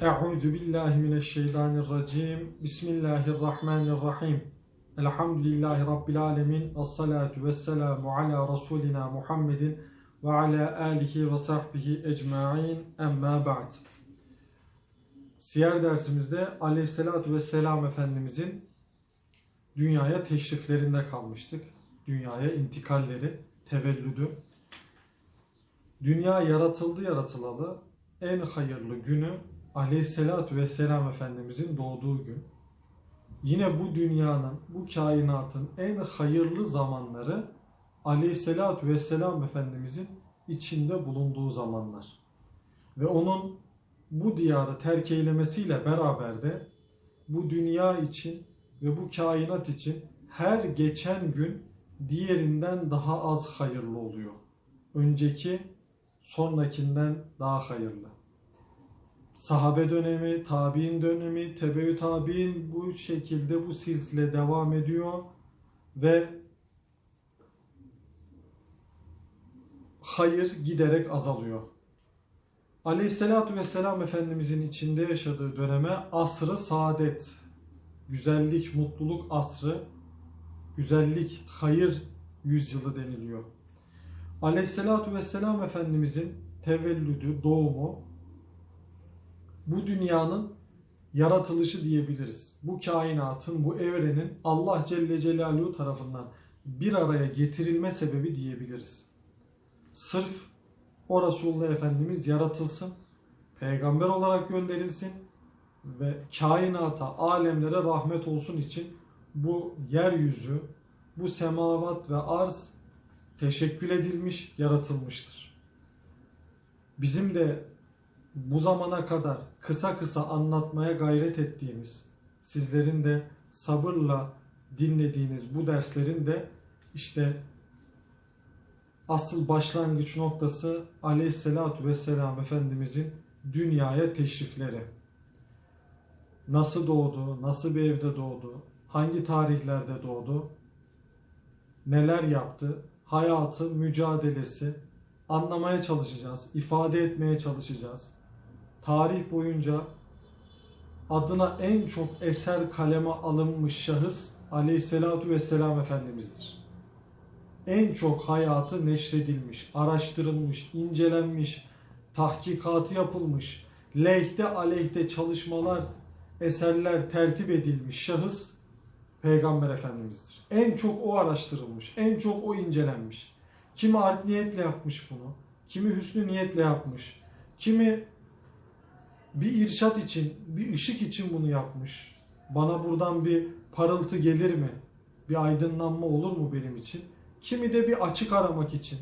Euzu billahi mineşşeytanirracim. Bismillahirrahmanirrahim. Elhamdülillahi rabbil alamin. Ves salatu vesselamu ala rasulina Muhammedin ve ala alihi ve sahbihi ecmaîn. Emma ba'd. Siyer dersimizde Aleyhisselatü Vesselam Efendimizin dünyaya teşriflerinde kalmıştık. Dünyaya intikalleri, tevellüdü. Dünya yaratıldı yaratılalı en hayırlı günü Aleyhisselatü Vesselam Efendimizin doğduğu gün. Yine bu dünyanın, bu kainatın en hayırlı zamanları Aleyhisselatü Vesselam Efendimizin içinde bulunduğu zamanlar. Ve onun bu diyarı terk eylemesiyle beraber de bu dünya için ve bu kainat için her geçen gün diğerinden daha az hayırlı oluyor. Önceki sonrakinden daha hayırlı. Sahabe dönemi, tabi'in dönemi, tebeü tabi'in bu şekilde bu silsile devam ediyor ve hayır giderek azalıyor. Aleyhisselatü Vesselam Efendimizin içinde yaşadığı döneme asrı saadet, güzellik, mutluluk asrı, güzellik, hayır yüzyılı deniliyor. Aleyhisselatü Vesselam Efendimizin tevellüdü, doğumu bu dünyanın yaratılışı diyebiliriz. Bu kainatın, bu evrenin Allah Celle Celaluhu tarafından bir araya getirilme sebebi diyebiliriz. Sırf o Resulullah Efendimiz yaratılsın, peygamber olarak gönderilsin ve kainata, alemlere rahmet olsun için bu yeryüzü, bu semavat ve arz teşekkül edilmiş, yaratılmıştır. Bizim de bu zamana kadar kısa kısa anlatmaya gayret ettiğimiz, sizlerin de sabırla dinlediğiniz bu derslerin de işte asıl başlangıç noktası Aleyhisselatü Vesselam Efendimizin dünyaya teşrifleri. Nasıl doğdu, nasıl bir evde doğdu, hangi tarihlerde doğdu, neler yaptı, hayatı, mücadelesi anlamaya çalışacağız, ifade etmeye çalışacağız. Tarih boyunca adına en çok eser kaleme alınmış şahıs Aleyhisselatü Vesselam Efendimiz'dir. En çok hayatı neşredilmiş, araştırılmış, incelenmiş, tahkikatı yapılmış, lehte aleyhte çalışmalar, eserler tertip edilmiş şahıs Peygamber Efendimiz'dir. En çok o araştırılmış, en çok o incelenmiş. Kimi art niyetle yapmış bunu, kimi hüsnü niyetle yapmış, kimi bir irşat için, bir ışık için bunu yapmış. Bana buradan bir parıltı gelir mi? Bir aydınlanma olur mu benim için? Kimi de bir açık aramak için.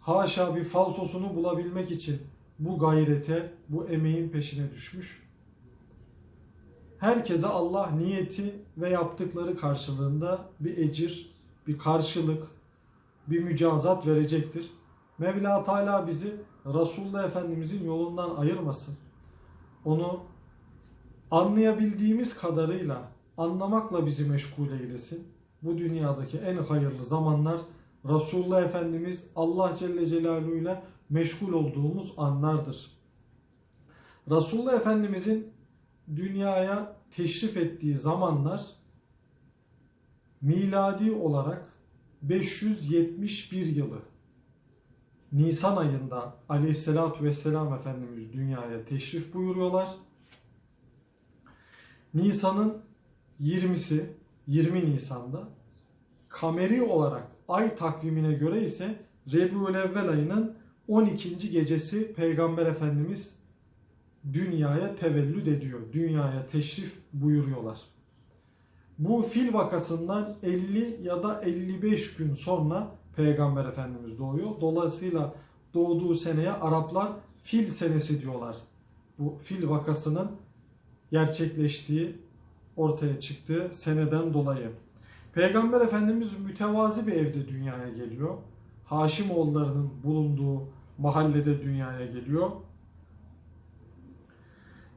Haşa bir falsosunu bulabilmek için bu gayrete, bu emeğin peşine düşmüş. Herkese Allah niyeti ve yaptıkları karşılığında bir ecir, bir karşılık, bir mücazat verecektir. Mevla Teala bizi Resulullah Efendimizin yolundan ayırmasın. Onu anlayabildiğimiz kadarıyla anlamakla bizi meşgul eylesin. Bu dünyadaki en hayırlı zamanlar Resulullah Efendimiz Allah Celle Celaluhu ile meşgul olduğumuz anlardır. Resulullah Efendimizin dünyaya teşrif ettiği zamanlar miladi olarak 571 yılı Nisan ayında Aleyhisselatü Vesselam Efendimiz dünyaya teşrif buyuruyorlar. Nisan'ın 20'si 20 Nisan'da kameri olarak ay takvimine göre ise Rebiülevvel ayının 12. gecesi Peygamber Efendimiz dünyaya tevellüd ediyor. Dünyaya teşrif buyuruyorlar. Bu fil vakasından 50 ya da 55 gün sonra Peygamber Efendimiz doğuyor. Dolayısıyla doğduğu seneye Araplar fil senesi diyorlar. Bu fil vakasının gerçekleştiği ortaya çıktığı seneden dolayı. Peygamber Efendimiz mütevazi bir evde dünyaya geliyor. Haşimoğullarının bulunduğu mahallede dünyaya geliyor.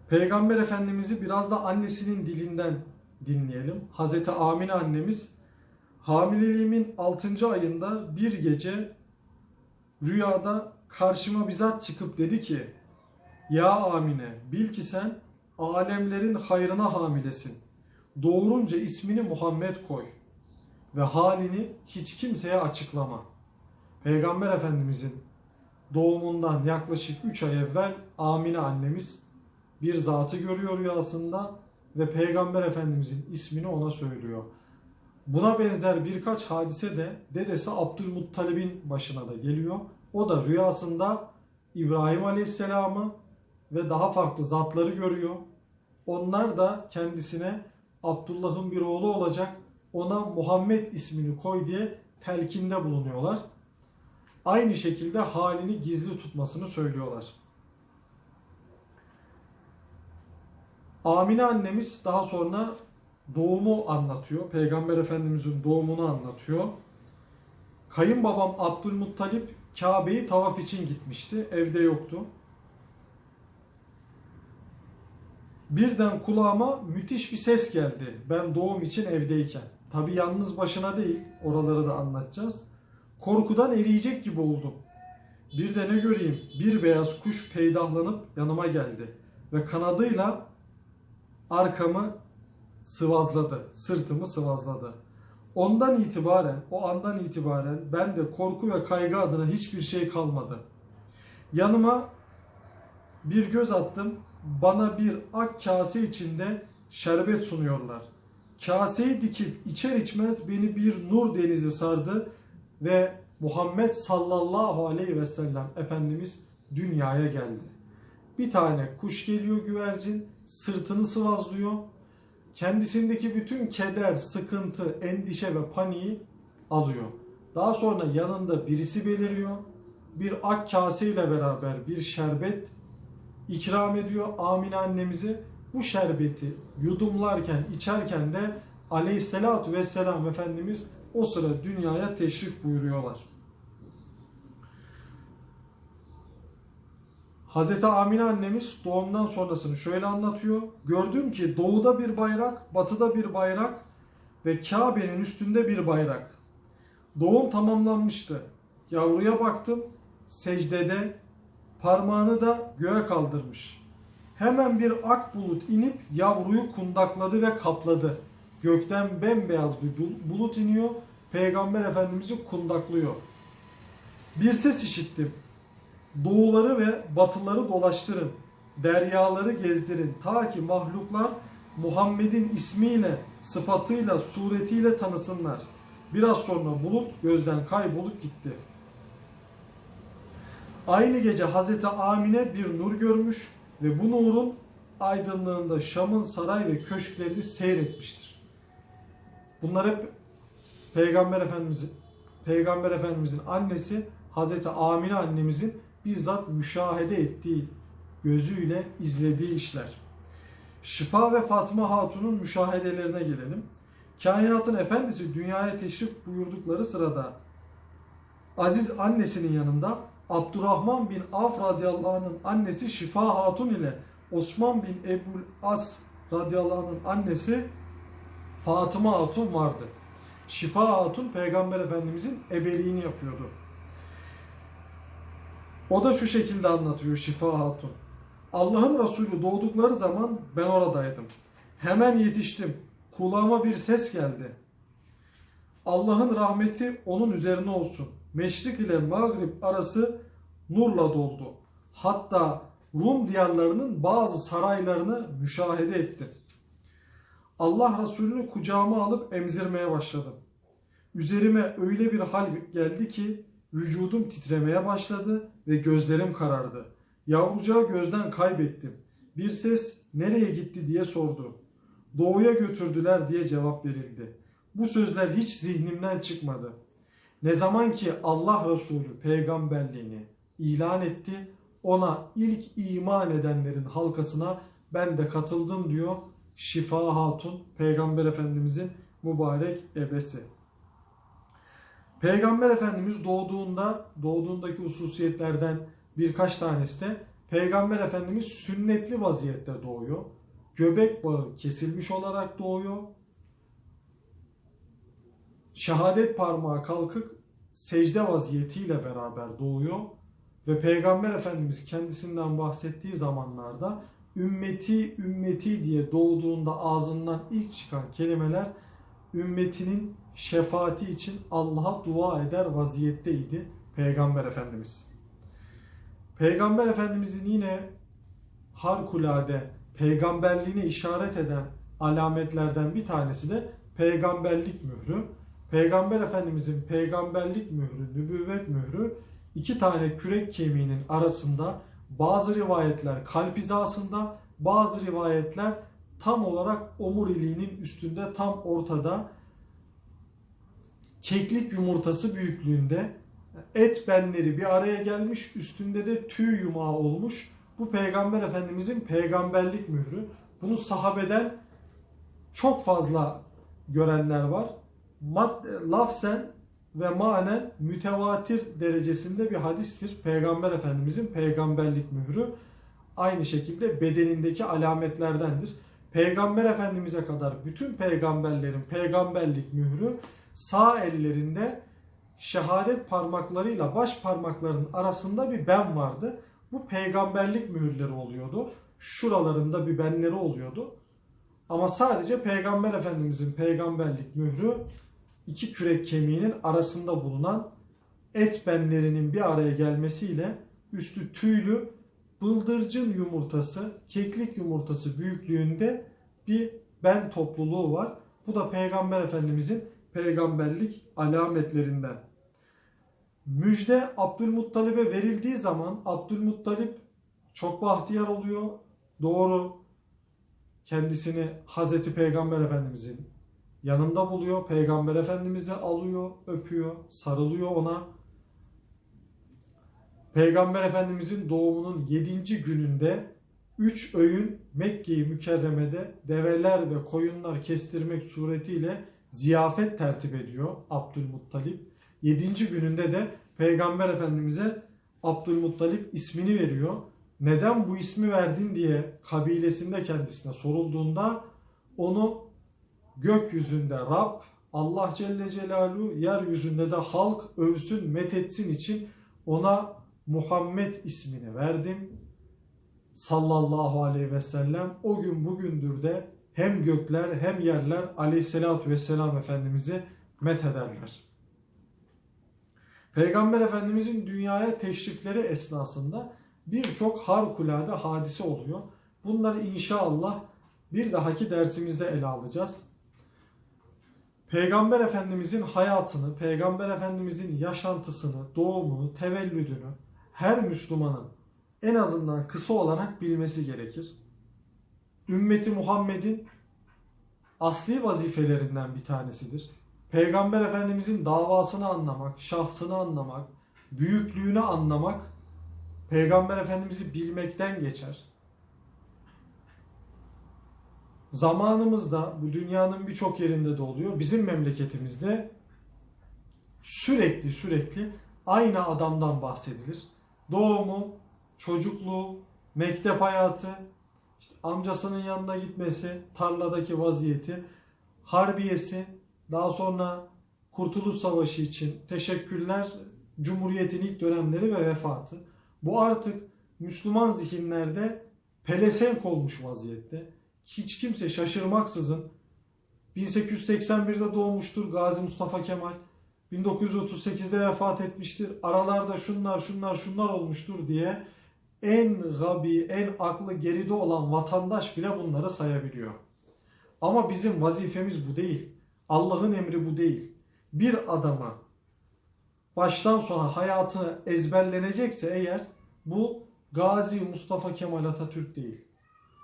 Peygamber Efendimiz'i biraz da annesinin dilinden dinleyelim. Hazreti Amine annemiz hamileliğimin 6. ayında bir gece rüyada karşıma bizzat çıkıp dedi ki Ya Amine bil ki sen alemlerin hayrına hamilesin. Doğurunca ismini Muhammed koy ve halini hiç kimseye açıklama. Peygamber Efendimizin doğumundan yaklaşık 3 ay evvel Amine annemiz bir zatı görüyor rüyasında ve Peygamber Efendimizin ismini ona söylüyor. Buna benzer birkaç hadise de dedesi Abdülmuttalib'in başına da geliyor. O da rüyasında İbrahim Aleyhisselam'ı ve daha farklı zatları görüyor. Onlar da kendisine Abdullah'ın bir oğlu olacak ona Muhammed ismini koy diye telkinde bulunuyorlar. Aynı şekilde halini gizli tutmasını söylüyorlar. Amine annemiz daha sonra doğumu anlatıyor. Peygamber Efendimizin doğumunu anlatıyor. Kayınbabam Abdülmuttalip Kabe'yi tavaf için gitmişti. Evde yoktu. Birden kulağıma müthiş bir ses geldi. Ben doğum için evdeyken. Tabi yalnız başına değil. Oraları da anlatacağız. Korkudan eriyecek gibi oldum. Bir de ne göreyim? Bir beyaz kuş peydahlanıp yanıma geldi. Ve kanadıyla arkamı sıvazladı. Sırtımı sıvazladı. Ondan itibaren, o andan itibaren ben de korku ve kaygı adına hiçbir şey kalmadı. Yanıma bir göz attım. Bana bir ak kase içinde şerbet sunuyorlar. Kaseyi dikip içer içmez beni bir nur denizi sardı ve Muhammed sallallahu aleyhi ve sellem Efendimiz dünyaya geldi. Bir tane kuş geliyor güvercin, sırtını sıvazlıyor. Kendisindeki bütün keder, sıkıntı, endişe ve paniği alıyor. Daha sonra yanında birisi beliriyor. Bir ak kase ile beraber bir şerbet ikram ediyor Amine annemizi. Bu şerbeti yudumlarken, içerken de aleyhissalatü vesselam Efendimiz o sıra dünyaya teşrif buyuruyorlar. Hazreti Amine annemiz doğumdan sonrasını şöyle anlatıyor. Gördüm ki doğuda bir bayrak, batıda bir bayrak ve Kabe'nin üstünde bir bayrak. Doğum tamamlanmıştı. Yavruya baktım, secdede parmağını da göğe kaldırmış. Hemen bir ak bulut inip yavruyu kundakladı ve kapladı. Gökten bembeyaz bir bulut iniyor, Peygamber Efendimiz'i kundaklıyor. Bir ses işittim. Doğuları ve batıları dolaştırın. Deryaları gezdirin. Ta ki mahluklar Muhammed'in ismiyle, sıfatıyla, suretiyle tanısınlar. Biraz sonra bulut gözden kaybolup gitti. Aynı gece Hazreti Amine bir nur görmüş ve bu nurun aydınlığında Şam'ın saray ve köşklerini seyretmiştir. Bunlar hep Peygamber Efendimizin Peygamber Efendimizin annesi Hazreti Amine annemizin bizzat müşahede ettiği, gözüyle izlediği işler. Şifa ve Fatma Hatun'un müşahedelerine gelelim. Kainatın efendisi dünyaya teşrif buyurdukları sırada Aziz annesinin yanında Abdurrahman bin Avf radıyallahu anh'ın annesi Şifa Hatun ile Osman bin Ebul As radıyallahu anh'ın annesi Fatıma Hatun vardı. Şifa Hatun Peygamber Efendimizin ebeliğini yapıyordu. O da şu şekilde anlatıyor Şifa Hatun. Allah'ın Resulü doğdukları zaman ben oradaydım. Hemen yetiştim. Kulağıma bir ses geldi. Allah'ın rahmeti onun üzerine olsun. Meşrik ile Mağrib arası nurla doldu. Hatta Rum diyarlarının bazı saraylarını müşahede ettim. Allah Resulü'nü kucağıma alıp emzirmeye başladım. Üzerime öyle bir hal geldi ki vücudum titremeye başladı ve gözlerim karardı. Yavrucağı gözden kaybettim. Bir ses nereye gitti diye sordu. Doğuya götürdüler diye cevap verildi. Bu sözler hiç zihnimden çıkmadı. Ne zaman ki Allah Resulü peygamberliğini ilan etti, ona ilk iman edenlerin halkasına ben de katıldım diyor Şifa Hatun Peygamber Efendimizin mübarek ebesi. Peygamber Efendimiz doğduğunda doğduğundaki hususiyetlerden birkaç tanesi de Peygamber Efendimiz sünnetli vaziyette doğuyor. Göbek bağı kesilmiş olarak doğuyor. Şehadet parmağı kalkık secde vaziyetiyle beraber doğuyor Ve Peygamber Efendimiz kendisinden bahsettiği zamanlarda ümmeti ümmeti diye doğduğunda ağzından ilk çıkan kelimeler ümmetinin şefaati için Allah'a dua eder vaziyetteydi Peygamber Efendimiz. Peygamber Efendimizin yine harikulade peygamberliğine işaret eden alametlerden bir tanesi de peygamberlik mührü. Peygamber Efendimizin peygamberlik mührü, nübüvvet mührü iki tane kürek kemiğinin arasında bazı rivayetler kalp hizasında, bazı rivayetler tam olarak omuriliğinin üstünde tam ortada keklik yumurtası büyüklüğünde et benleri bir araya gelmiş üstünde de tüy yumağı olmuş. Bu peygamber efendimizin peygamberlik mührü. Bunu sahabeden çok fazla görenler var. Mad, lafzen ve manen mütevatir derecesinde bir hadistir. Peygamber Efendimizin peygamberlik mührü aynı şekilde bedenindeki alametlerdendir. Peygamber Efendimiz'e kadar bütün peygamberlerin peygamberlik mührü sağ ellerinde şehadet parmaklarıyla baş parmakların arasında bir ben vardı. Bu peygamberlik mühürleri oluyordu. Şuralarında bir benleri oluyordu. Ama sadece Peygamber Efendimizin peygamberlik mührü iki kürek kemiğinin arasında bulunan et benlerinin bir araya gelmesiyle üstü tüylü bıldırcın yumurtası, keklik yumurtası büyüklüğünde bir ben topluluğu var. Bu da Peygamber Efendimizin peygamberlik alametlerinden. Müjde Abdülmuttalib'e verildiği zaman Abdülmuttalip çok bahtiyar oluyor. Doğru kendisini Hazreti Peygamber Efendimizin yanında buluyor. Peygamber Efendimiz'i alıyor, öpüyor, sarılıyor ona. Peygamber Efendimizin doğumunun 7. gününde 3 öğün Mekke-i Mükerreme'de develer ve koyunlar kestirmek suretiyle ziyafet tertip ediyor Abdülmuttalip. 7. gününde de Peygamber Efendimiz'e Abdülmuttalip ismini veriyor. Neden bu ismi verdin diye kabilesinde kendisine sorulduğunda onu gökyüzünde Rab, Allah Celle Celaluhu yeryüzünde de halk övsün, methetsin için ona Muhammed ismini verdim. Sallallahu aleyhi ve sellem o gün bugündür de hem gökler hem yerler aleyhissalatü vesselam Efendimiz'i methederler. Peygamber Efendimizin dünyaya teşrifleri esnasında birçok harikulade hadise oluyor. Bunları inşallah bir dahaki dersimizde ele alacağız. Peygamber Efendimizin hayatını, Peygamber Efendimizin yaşantısını, doğumunu, tevellüdünü her Müslümanın en azından kısa olarak bilmesi gerekir. Ümmeti Muhammed'in asli vazifelerinden bir tanesidir. Peygamber Efendimizin davasını anlamak, şahsını anlamak, büyüklüğünü anlamak Peygamber Efendimiz'i bilmekten geçer. Zamanımızda bu dünyanın birçok yerinde de oluyor. Bizim memleketimizde sürekli sürekli aynı adamdan bahsedilir. Doğumu, çocukluğu, mektep hayatı, işte amcasının yanına gitmesi, tarladaki vaziyeti, harbiyesi, daha sonra Kurtuluş Savaşı için teşekkürler, Cumhuriyet'in ilk dönemleri ve vefatı. Bu artık Müslüman zihinlerde pelesenk olmuş vaziyette. Hiç kimse şaşırmaksızın 1881'de doğmuştur Gazi Mustafa Kemal. 1938'de vefat etmiştir. Aralarda şunlar şunlar şunlar olmuştur diye en gabi, en aklı geride olan vatandaş bile bunları sayabiliyor. Ama bizim vazifemiz bu değil. Allah'ın emri bu değil. Bir adama baştan sona hayatını ezberlenecekse eğer bu Gazi Mustafa Kemal Atatürk değil.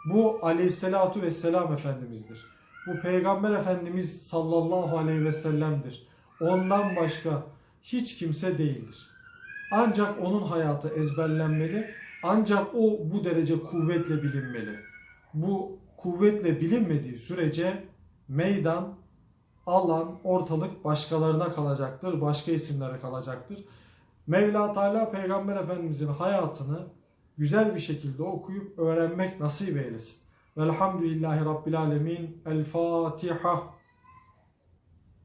Bu aleyhissalatu vesselam Efendimiz'dir. Bu Peygamber Efendimiz sallallahu aleyhi ve sellem'dir. Ondan başka hiç kimse değildir. Ancak onun hayatı ezberlenmeli. Ancak o bu derece kuvvetle bilinmeli. Bu kuvvetle bilinmediği sürece meydan, alan, ortalık başkalarına kalacaktır. Başka isimlere kalacaktır. Mevla Teala Peygamber Efendimizin hayatını güzel bir şekilde okuyup öğrenmek nasip eylesin. Velhamdülillahi Rabbil Alemin. El Fatiha.